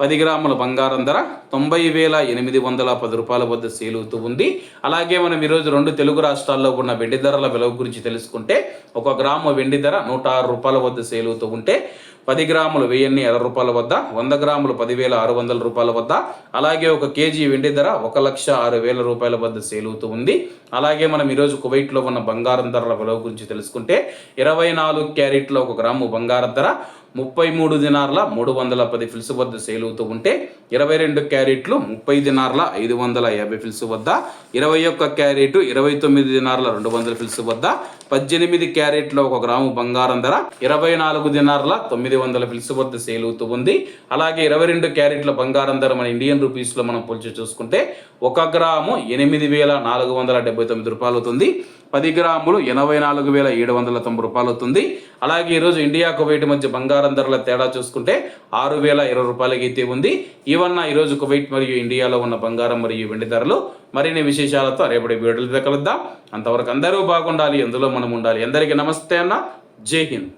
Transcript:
పది గ్రాముల బంగారం ధర తొంభై వేల ఎనిమిది వందల పది రూపాయల వద్ద సేలుతూ ఉంది. అలాగే మనం ఈరోజు రెండు తెలుగు రాష్ట్రాల్లో ఉన్న వెండి ధరల విలువ గురించి తెలుసుకుంటే ఒక గ్రాము వెండి ధర నూట ఆరు రూపాయల వద్ద సేలుతూ ఉంటే పది గ్రాములు వెయ్యిన్ని అరవై రూపాయల వద్ద వంద గ్రాములు పదివేల ఆరు వందల రూపాయల వద్ద అలాగే ఒక కేజీ వెండి ధర ఒక లక్ష ఆరు వేల రూపాయల వద్ద సేలుతూ ఉంది. అలాగే మనం ఈరోజు కువైట్లో ఉన్న బంగారం ధరల విలువ గురించి తెలుసుకుంటే ఇరవై నాలుగు క్యారెట్లో ఒక గ్రాము బంగారం ధర ముప్పై మూడు దినార్ల మూడు వందల పది ఫిల్స్ వద్ద సేల్ అవుతూ ఉంటే ఇరవై రెండు క్యారెట్లు ముప్పై దినార్ల ఐదు వందల యాభై ఫిల్స్ వద్ద ఇరవై ఒక్క క్యారెట్ ఇరవై తొమ్మిది దినార్ల రెండు వందల ఫిల్స్ వద్ద పద్దెనిమిది క్యారెట్ల ఒక గ్రాము బంగారం ధర ఇరవై నాలుగు దినార్ల తొమ్మిది వందల ఫిల్స్ వద్ద సేల్ అవుతూ ఉంది. అలాగే ఇరవై రెండు క్యారెట్ల బంగారం ధర మన ఇండియన్ రూపీస్లో మనం పోల్చి చూసుకుంటే ఒక గ్రాము ఎనిమిది వేల నాలుగు వందల డెబ్బై తొమ్మిది రూపాయలు అవుతుంది. పది గ్రాములు ఎనభై నాలుగు వేల ఏడు వందల తొంభై రూపాయలు అవుతుంది. అలాగే ఈరోజు ఇండియా కువైట్ మధ్య బంగారం ధరల తేడా చూసుకుంటే ఆరు వేల ఇరవై రూపాయలకి అయితే ఉంది. ఈవన్న ఈరోజు కువైట్ మరియు ఇండియాలో ఉన్న బంగారం మరియు వెండి ధరలు. మరిన్ని విశేషాలతో రేపటి వీడియోలు కలుద్దాం. అంతవరకు అందరూ బాగుండాలి అందులో మనం ఉండాలి. అందరికీ నమస్తే అన్న. జై హింద్.